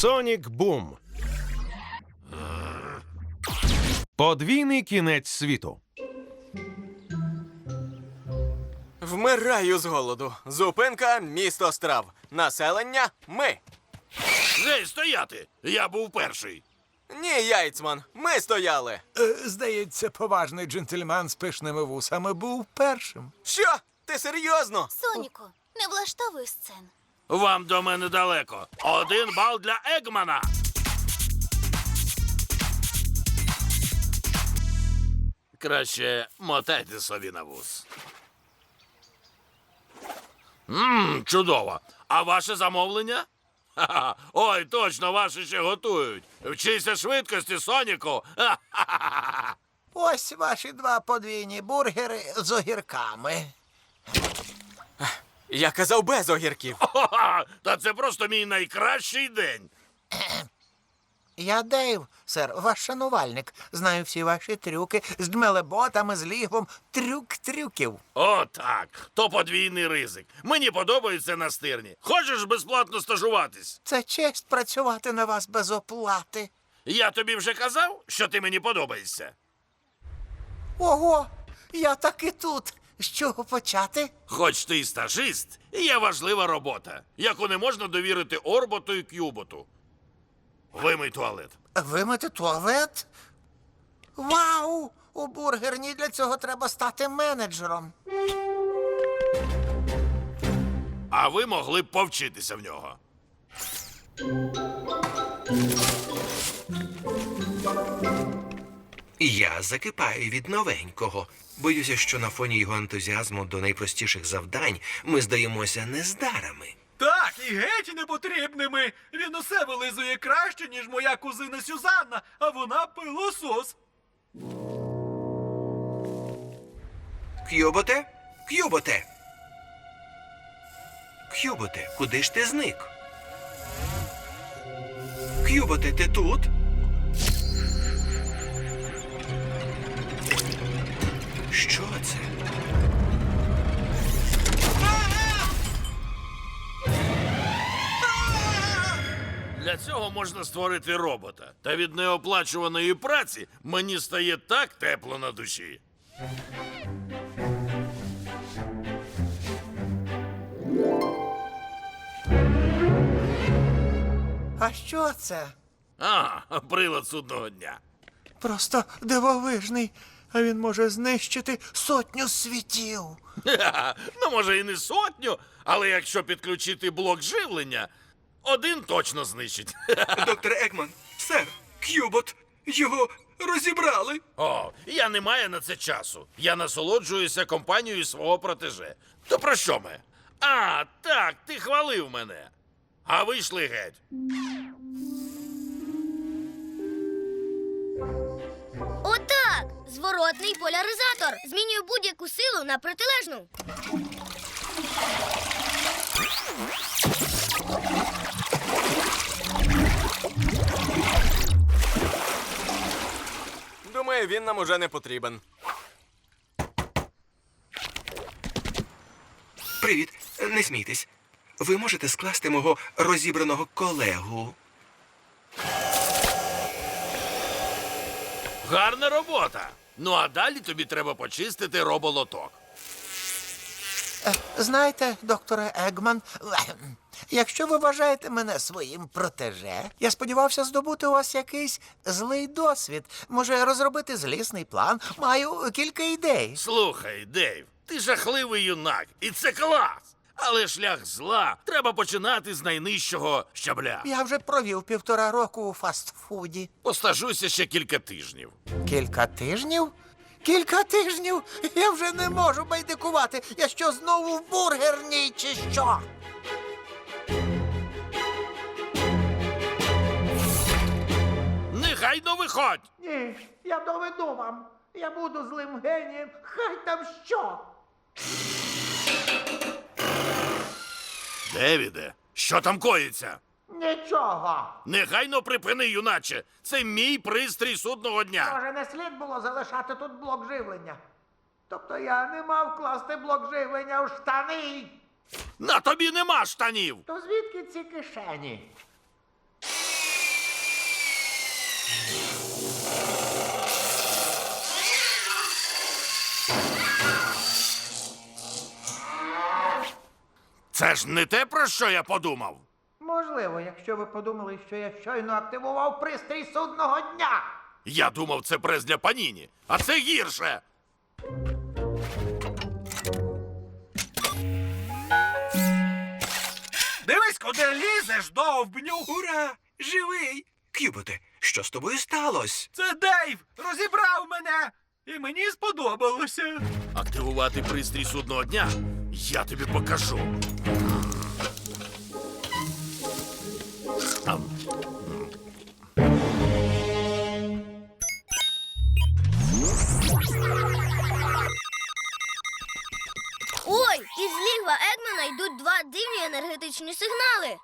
Сонік Бум. Подвійний кінець світу. Вмираю з голоду. Зупинка місто страв. Населення ми. Гей, стояти! Я був перший. Ні, яйцман, ми стояли. Е, Здається, поважний джентльмен з пишними вусами був першим. Що? Ти серйозно? Соніку, не влаштовуй сцен. Вам до мене далеко. Один бал для Егмана. Краще мотайте собі на вус. Мм, чудово. А ваше замовлення? Ха-ха. Ой, точно, ваші ще готують. Вчися швидкості, Соніку. Ха-ха-ха. Ось ваші два подвійні бургери з огірками. Я казав без огірків. Ха-ха. Та це просто мій найкращий день. Я Дейв, сер, ваш шанувальник. Знаю всі ваші трюки з дмелеботами, з лігвом. Трюк трюків. О, так. То подвійний ризик. Мені подобається настирні. Хочеш безплатно стажуватись? Це честь працювати на вас без оплати. Я тобі вже казав, що ти мені подобаєшся. Ого, я таки тут. З чого почати? Хоч ти й стажист, є важлива робота, яку не можна довірити Орботу і К'юботу. Вимий туалет. Вимити туалет? Вау! У бургерні для цього треба стати менеджером. А ви могли б повчитися в нього. Я закипаю від новенького. Боюся, що на фоні його ентузіазму до найпростіших завдань ми здаємося нездарами. Так, і геть непотрібними. Він усе вилизує краще, ніж моя кузина Сюзанна, а вона пилосос. К'юботе? К'юботе! К'юботе, куди ж ти зник? К'юботе, ти тут? Що? Для цього можна створити робота. Та від неоплачуваної праці мені стає так тепло на душі. А що це? А, прилад судного дня. Просто дивовижний. А він може знищити сотню світів. Ну, може, і не сотню, але якщо підключити блок живлення, один точно знищить. Доктор Екман, сер, К'юбот, його розібрали. О, я не маю на це часу. Я насолоджуюся компанією свого протеже. То про що ми? А, так, ти хвалив мене. А вийшли геть. Зворотний поляризатор змінює будь-яку силу на протилежну. Думаю, він нам уже не потрібен. Привіт, не смійтесь. Ви можете скласти мого розібраного колегу. Гарна робота. Ну а далі тобі треба почистити роболоток. Знаєте, докторе Егман, якщо ви вважаєте мене своїм протеже, я сподівався здобути у вас якийсь злий досвід. Може, розробити злісний план. Маю кілька ідей. Слухай, Дейв, ти жахливий юнак, і це клас. Але шлях зла треба починати з найнижчого щабля. Я вже провів півтора року у фастфуді. Постажуйся ще кілька тижнів. Кілька тижнів? Кілька тижнів? Я вже не можу байдикувати. Я що знову в бургерній чи що? Негайно виходь! Ні, я доведу вам. Я буду злим генієм. Хай там що. Девіде, що там коїться? Нічого. Негайно припини, юначе. Це мій пристрій судного дня. Може, не слід було залишати тут блок живлення. Тобто я не мав класти блок живлення у штани. На тобі нема штанів. То звідки ці кишені? Це ж не те, про що я подумав. Можливо, якщо ви подумали, що я щойно активував пристрій судного дня. Я думав, це прес для паніні, а це гірше. Дивись, куди лізеш, довбню. Ура! Живий! Кюботе, що з тобою сталося? Це Дейв розібрав мене. І мені сподобалося. Активувати пристрій судного дня я тобі покажу.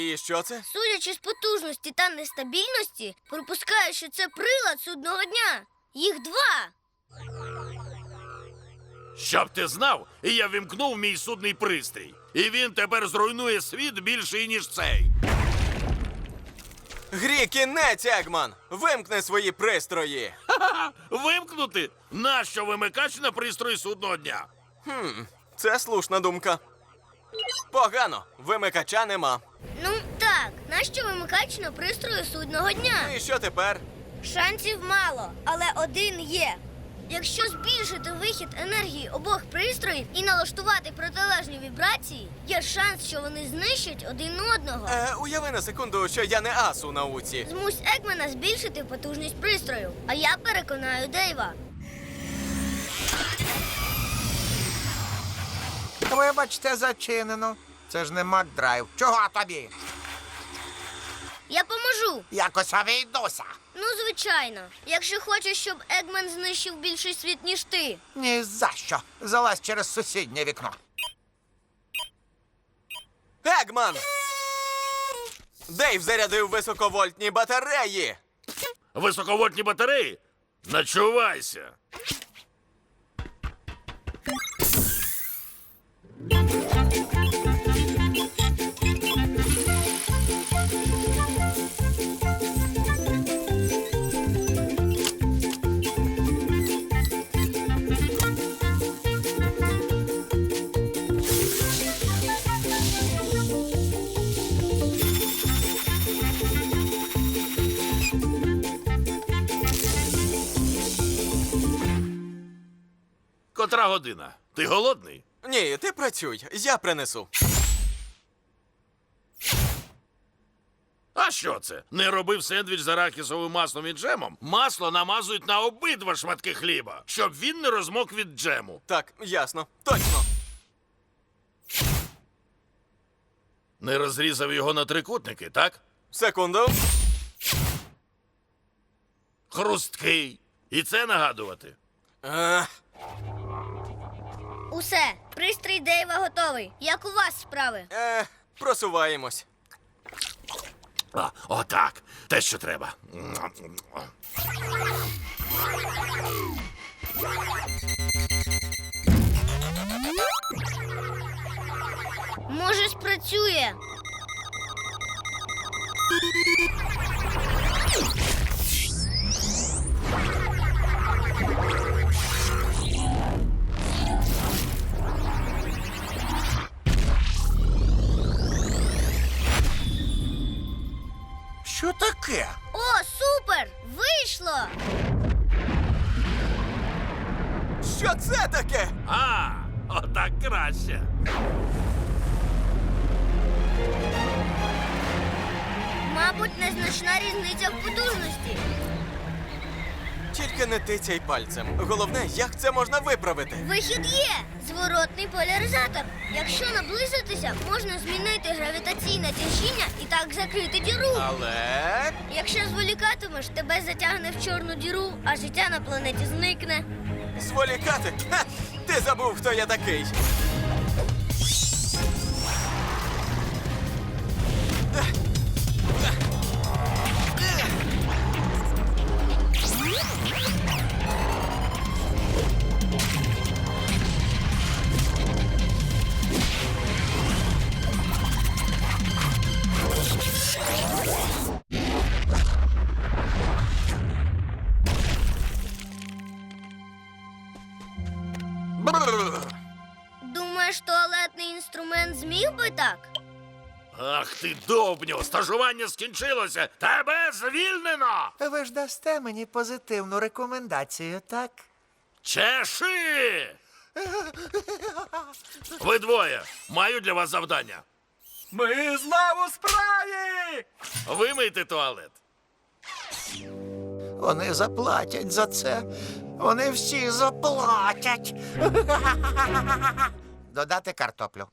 І що це? Судячи з потужності та нестабільності, припускаю, що це прилад судного дня. Їх два. Щоб ти знав, і я вімкнув мій судний пристрій. І він тепер зруйнує світ більший, ніж цей. Грі кінець, Егман! Вимкни свої пристрої! Ха-ха! Вимкнути? Нащо вимикач на пристрої судного дня? Це слушна думка. Погано, вимикача нема. Ну так, нащо вимикач на пристрою судного дня? Ну і що тепер? Шансів мало, але один є. Якщо збільшити вихід енергії обох пристроїв і налаштувати протилежні вібрації, є шанс, що вони знищать один одного. Е, уяви на секунду, що я не ас у науці. Змусь Екмена збільшити потужність пристрою, а я переконаю Дейва. Вибачте, зачинено. Це ж не Макдрайв. Чого тобі? Я поможу. Якось обійдуся. Ну, звичайно. Якщо хочеш, щоб Егмен знищив більший світ, ніж ти. Ні за що. Залазь через сусіднє вікно. Егман! Дейв зарядив високовольтні батареї. Високовольтні батареї? Начувайся. Котра година? Ти голодний? Ні, ти працюй, я принесу. А що це? Не робив сендвіч з арахісовим маслом і джемом? Масло намазують на обидва шматки хліба, щоб він не розмок від джему. Так, ясно. Точно. Не розрізав його на трикутники, так? Секунду. Хрусткий. І це нагадувати. Е, Усе, пристрій Дейва готовий. Як у вас справи? е, просуваємось. А, отак. Те, що треба. Може, спрацює. Мабуть, незначна різниця в потужності. Тільки не тицяй пальцем. Головне, як це можна виправити. Вихід є! Зворотний поляризатор. Якщо наблизитися, можна змінити гравітаційне тяжіння і так закрити діру. Але. Якщо зволікатимеш, тебе затягне в чорну діру, а життя на планеті зникне. Зволікати? Ха! Ти забув, хто я такий. Ах ти довбню, стажування скінчилося. Тебе звільнено. Ви ж дасте мені позитивну рекомендацію, так? Чеши! Ви двоє. Маю для вас завдання. Ми знову справі! Вимийте туалет. Вони заплатять за це. Вони всі заплатять. Додати картоплю.